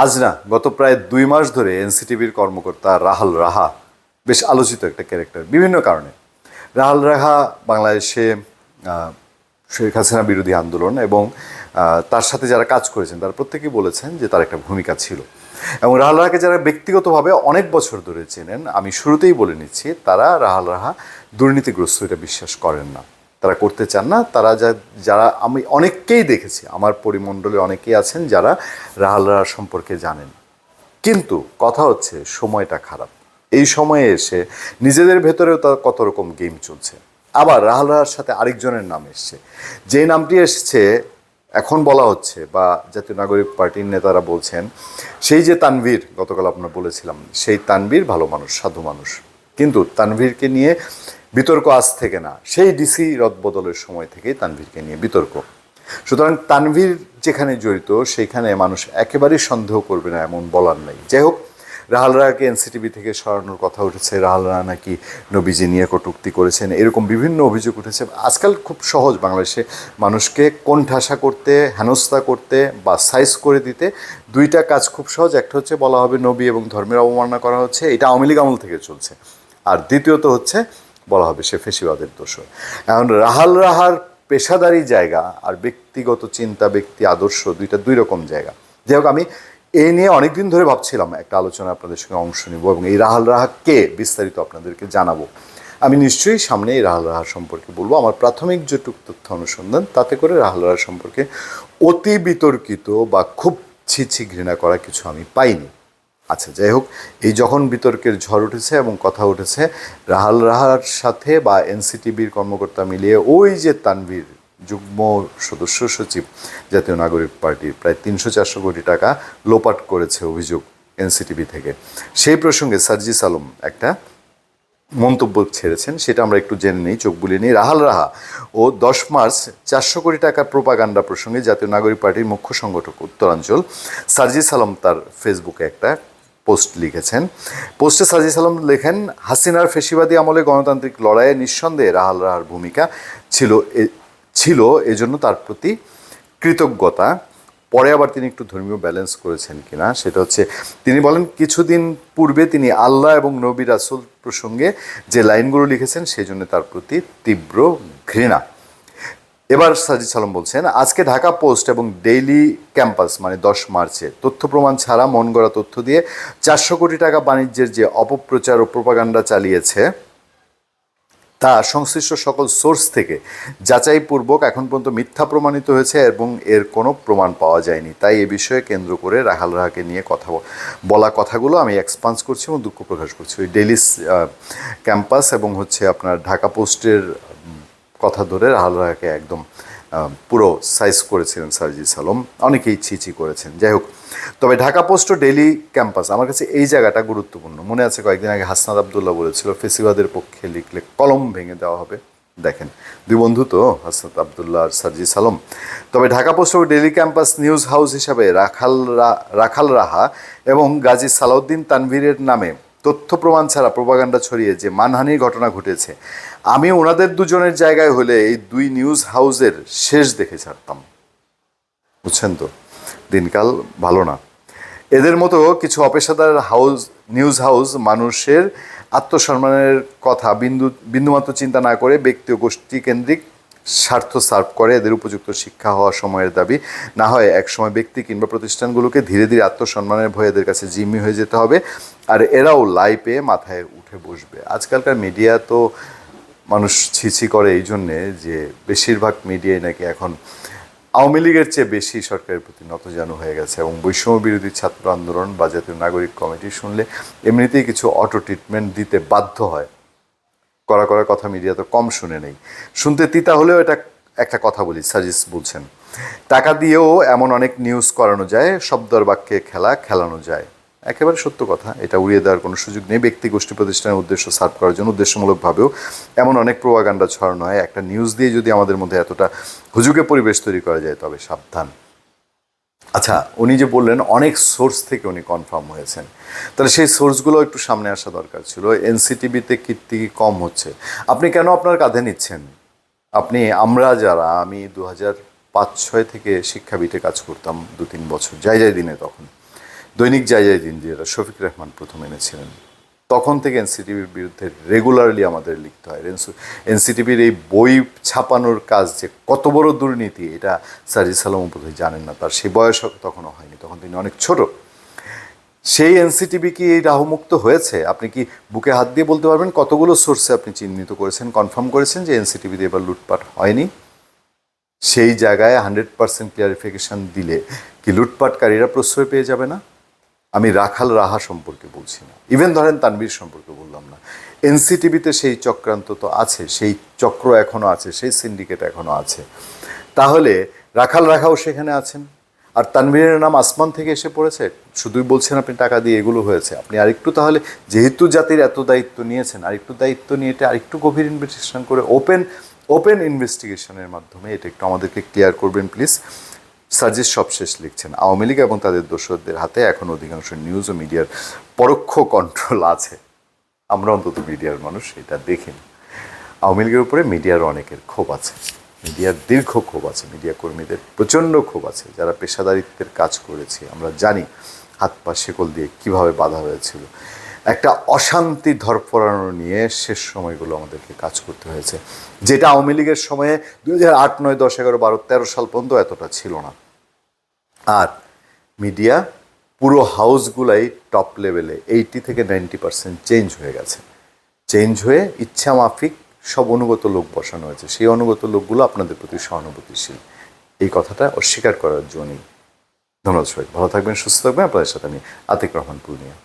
আজ না গত প্রায় দুই মাস ধরে এনসিটিভির কর্মকর্তা রাহাল রাহা বেশ আলোচিত একটা ক্যারেক্টার, বিভিন্ন কারণে। রাহাল রাহা বাংলাদেশে শেখ হাসিনা বিরোধী আন্দোলন এবং তার সাথে যারা কাজ করেছেন, তারা প্রত্যেকেই বলেছেন যে তার একটা ভূমিকা ছিল। এবং রাহাল রাহাকে যারা ব্যক্তিগতভাবে অনেক বছর ধরে চেনেন, আমি শুরুতেই বলে নিচ্ছি, তারা রাহাল রাহা দুর্নীতিগ্রস্ত এটা বিশ্বাস করেন না। তারা করতে চান না, তারা যা, যারা আমি অনেককেই দেখেছি, আমার পরিমণ্ডলে অনেকেই আছেন যারা রাহাল রাহা সম্পর্কে জানেন। কিন্তু কথা হচ্ছে সময়টা খারাপ। এই সময়ে এসে নিজেদের ভেতরেও তার কত রকম গেম চলছে। আবার রাহাল রাহার সাথে আরেকজনের নাম এসছে। যে নামটি এসছে, এখন বলা হচ্ছে বা জাতীয় নাগরিক পার্টির নেতারা বলছেন, সেই যে তানভীর, গতকাল আপনার বলেছিলাম, সেই তানভীর ভালো মানুষ, সাধু মানুষ। কিন্তু তানভীরকে নিয়ে বিতর্ক আজ থেকে না, সেই ডিসি রদবদলের সময় থেকেই তানভীরকে নিয়ে বিতর্ক। সুতরাং তানভীর যেখানে জড়িত, সেইখানে মানুষ একেবারেই সন্দেহ করবে না এমন বলার নেই। যাই হোক, রাহাল রাহাকে এনসিটিভি থেকে সরানোর কথা উঠেছে। রাহাল রাহা নাকি নবীজি নিয়ে কটুক্তি করেছেন, এরকম বিভিন্ন অভিযোগ উঠেছে। আজকাল খুব সহজ বাংলাদেশে মানুষকে কোণঠাসা করতে, হেনস্থা করতে বা সাইজ করে দিতে দুইটা কাজ খুব সহজ। একটা হচ্ছে বলা হবে নবী এবং ধর্মের অবমাননা করা হচ্ছে, এটা আওয়ামী লীগ আমল থেকে চলছে। আর দ্বিতীয়ত হচ্ছে বলা হবে, সে ফেসিবাদের দোষ এখন রাহাল রাহার পেশাদারি জায়গা আর ব্যক্তিগত চিন্তা, ব্যক্তি, আদর্শ দুইটা দুই রকম জায়গা। যাই হোক, আমি এই নিয়ে অনেকদিন ধরে ভাবছিলাম, একটা আলোচনা আপনাদের সঙ্গে অংশ নিব এবং এই রাহাল রাহাকে বিস্তারিত আপনাদেরকে জানাব। আমি নিশ্চয়ই সামনে এই রাহাল রাহা সম্পর্কে বলব। আমার প্রাথমিক যেটুক তথ্য অনুসন্ধান, তাতে করে রাহাল রাহা সম্পর্কে অতি বিতর্কিত বা খুব ছিছি ঘৃণা করা কিছু আমি পাইনি। আচ্ছা যাই হোক এই যখন বিতর্কের ঝড় উঠেছে এবং কথা উঠেছে, রাহাল রাহার সাথে বা এনসিটিভির কর্মকর্তা মিলিয়ে ওই যে তানভীর যুগ্ম সদস্য সচিব জাতীয় নাগরিক পার্টির প্রায় তিনশো চারশো কোটি টাকা লোপাট করেছে অভিযোগ এনসিটিভি থেকে। সেই প্রসঙ্গে সার্জিস আলম একটা মন্তব্য ছেড়েছেন, সেটা আমরা একটু জেনে নিই, চোখ বুলিয়ে নিই। রাহাল রাহা ও দশ মার্চ চারশো কোটি টাকার প্রোপাগান্ডা প্রসঙ্গে জাতীয় নাগরিক পার্টির মুখ্য সংগঠক উত্তরাঞ্চল, সার্জিস আলম তার ফেসবুকে একটা পোস্ট লিখেছেন। পোস্টে সার্জিস আলম লেখেন, হাসিনার ফেসিবাদী আমলে গণতান্ত্রিক লড়াইয়ে নিঃসন্দেহে রাহাল রাহার ভূমিকা ছিল ছিল এজন্য তার প্রতি কৃতজ্ঞতা। পরে আবার তিনি একটু ধর্মীয় ব্যালেন্স করেছেন কিনা, সেটা হচ্ছে তিনি বলেন, কিছুদিন পূর্বে তিনি আল্লাহ এবং নবী রাসুল প্রসঙ্গে যে লাইনগুলো লিখেছেন সেই জন্য তার প্রতি তীব্র ঘৃণা। এবার সাজিদ সালাম বলছেন, আজকে ঢাকা পোস্ট এবং ডেইলি ক্যাম্পাস মানে দশ মার্চে, তথ্য প্রমাণ ছাড়া মন গড়া তথ্য দিয়ে চারশো কোটি টাকা বাণিজ্যের যে অপপ্রচার ও প্রোপাগান্ডা চালিয়েছে, তা সংশ্লিষ্ট সকল সোর্স থেকে যাচাইপূর্বক এখন পর্যন্ত মিথ্যা প্রমাণিত হয়েছে এবং এর কোনো প্রমাণ পাওয়া যায়নি। তাই এ বিষয়ে কেন্দ্র করে রাহাল রাহাকে নিয়ে কথা বলা কথাগুলো আমি এক্সপান্স করছি এবং দুঃখ প্রকাশ করছি। ওই ডেইলি ক্যাম্পাস এবং হচ্ছে আপনার ঢাকা পোস্টের কথা ধরে রাহাল একদম পুরো সাইজ করেছিলেন সার্জিস আলম অনেকেই ছিচি করেছেন। যাই হোক, তবে ঢাকা পোস্ট ও ডেইলি ক্যাম্পাস, আমার কাছে এই জায়গাটা গুরুত্বপূর্ণ। মনে আছে কয়েকদিন আগে হাসনাদ আবদুল্লাহ বলেছিল, ফেসিবাদের পক্ষে লিখলে কলম ভেঙে দেওয়া হবে। দেখেন, দুই বন্ধু তো, হাসনাত আবদুল্লাহ আর সার্জিস আলম তবে ঢাকা পোস্ট ও ডেইলি ক্যাম্পাস নিউজ হাউস হিসাবে রাখাল রাখাল রাহা এবং গাজী সালাউদ্দিন তানভীরের নামে তথ্য প্রমাণ ছাড়া প্রপাগান্ডা ছড়িয়ে যে মানহানির ঘটনা ঘটেছে, আমি ওনাদের দুজনের জায়গায় হলে এই দুই নিউজ হাউসের শেষ দেখে ছাড়তাম। বুঝছেন তো? দিনকাল ভালো না। এদের মতো কিছু অপেশাদার হাউস নিউজ হাউস মানুষের আত্মসম্মানের কথা বিন্দু, বিন্দুমাত্র চিন্তা না করে ব্যক্তি ও গোষ্ঠী কেন্দ্রিক স্বার্থ সার্ভ করে এদের উপযুক্ত শিক্ষা হওয়া সময়ের দাবি। না হয় একসময় ব্যক্তি কিংবা প্রতিষ্ঠানগুলোকে ধীরে ধীরে আত্মসম্মানের ভয়ে এদের কাছে জিম্মি হয়ে যেতে হবে। আর এরাও লাই পেয়ে মাথায় উঠে বসবে। আজকালকার মিডিয়া তো মানুষ ছিছি করে এই জন্যে যে বেশিরভাগ মিডিয়াই নাকি এখন আওয়ামী লীগের চেয়ে বেশি সরকারের প্রতি নতজানু হয়ে গেছে এবং বৈষম্য বিরোধী ছাত্র আন্দোলন বা জাতীয় নাগরিক কমিটি শুনলে এমনিতেই কিছু অটো ট্রিটমেন্ট দিতে বাধ্য হয়। করা করার কথা মিডিয়া তো কম শুনে নেই। শুনতে তিতা হলেও এটা একটা কথা বলি সাজিস বলছেন। টাকা দিয়েও এমন অনেক নিউজ করানো যায়, শব্দর বাক্যে খেলা খেলানো যায়। একেবারে সত্য কথা, এটা উড়িয়ে দেওয়ার কোনো সুযোগ নেই। ব্যক্তি গোষ্ঠী প্রতিষ্ঠানের উদ্দেশ্য সার্ভ করার জন্য উদ্দেশ্যমূলকভাবেও এমন অনেক প্রোপাগান্ডা ছড়ানো হয়। একটা নিউজ দিয়ে যদি আমাদের মধ্যে এতটা হুজুগে পরিবেশ তৈরি করা যায়, তবে সাবধান। আচ্ছা উনি যে বললেন, অনেক সোর্স থেকে উনি কনফার্ম হয়েছেন। তাহলে সেই সোর্সগুলো একটু সামনে আসা দরকার ছিল। এনসিটিভিতে কীর্তি কম হচ্ছে। আপনি কেন আপনার কাঁধে নিচ্ছেন? আপনি, আমরা যারা, আমি দু হাজার পাঁচ, ছয় থেকে শিক্ষাবিটে কাজ করতাম দু তিন বছর, যাই যাই দিনে তখন। দৈনিক জায়গায় দিন যেটা শফিক রহমান প্রথম এনেছিলেন। তখন থেকে এনসিটিভির বিরুদ্ধে রেগুলারলি আমাদের লিখতে হয়। এনসিটিভির এই বই ছাপানোর কাজ যে কত বড় দুর্নীতি, এটা সাজি সালাম বোধহয় জানেন না। তার সেই বয়স তখনও হয়নি, তখন তিনি অনেক ছোট। সেই এনসিটিভি কি এই রাহুমুক্ত হয়েছে? আপনি কি বুকে হাত দিয়ে বলতে পারবেন কতগুলো সোর্সে আপনি চিহ্নিত করেছেন কনফার্ম করেছেন যে এনসিটিভিতে এবার লুটপাট হয়নি? সেই জায়গায় হান্ড্রেড পার্সেন্ট ক্লিয়ারিফিকেশান দিলে কি লুটপাটকারীরা প্রশ্রয় পেয়ে যাবে না? আমি রাখাল রাহা সম্পর্কে বলছি না। ইভেন ধরেন তানবীর সম্পর্কে বললাম না। এনসিটিভিতে সেই চক্রান্ত তো আছে, সেই চক্র এখনও আছে, সেই সিন্ডিকেট এখনও আছে। তাহলে রাখাল রাখাও সেখানে আছেন। আর তানভীরের নাম আসমান থেকে এসে পড়েছে। শুধুই বলছেন আপনি টাকা দিয়ে এগুলো হয়েছে। আপনি আরেকটু তাহলে যেহেতু জাতির এত দায়িত্ব নিয়েছেন, আরেকটু দায়িত্ব নিয়ে এটা আরেকটু গভীর ইনভেস্টিগেশন করে ওপেন ওপেন ইনভেস্টিগেশনের মাধ্যমে এটা একটু আমাদেরকে ক্লিয়ার করবেন প্লিজ সার্জিস সবশেষ লিখছেন। আওয়ামী লীগ এবং তাদের দোসরদের হাতে এখন অধিকাংশ নিউজ ও মিডিয়ার পরোক্ষ কন্ট্রোল আছে। আমরা অন্তত মিডিয়ার মানুষ এটা দেখিনি। আওয়ামী লীগের উপরে মিডিয়ার অনেকের ক্ষোভ আছে। মিডিয়ার দীর্ঘ ক্ষোভ আছে। মিডিয়া কর্মীদের প্রচণ্ড ক্ষোভ আছে। যারা পেশাদারিত্বের কাজ করেছে, আমরা জানি হাত পা শেকল দিয়ে কীভাবে বাধা হয়েছিল। একটা অশান্তি ধরপড়ানো নিয়ে শেষ সময়গুলো আমাদেরকে কাজ করতে হয়েছে। যেটা আওয়ামী লীগের সময়ে দু হাজার আট, নয়, দশ, এগারো, বারো, তেরো সাল পর্যন্ত এতটা ছিল না। আর মিডিয়া পুরো হাউসগুলাই টপ লেভেলে এইটি থেকে নাইনটি পার্সেন্ট চেঞ্জ হয়ে গেছে। চেঞ্জ হয়ে ইচ্ছা মাফিক সব অনুগত লোক বসানো হয়েছে। সেই অনুগত লোকগুলো আপনাদের প্রতি সহানুভূতিশীল। এই কথাটা অস্বীকার করার জন্যই। ধন্যবাদ সবাই ভালো থাকবেন, সুস্থ থাকবেন। আপনাদের সাথে আমি আতিক রহমান পূর্ণিয়া।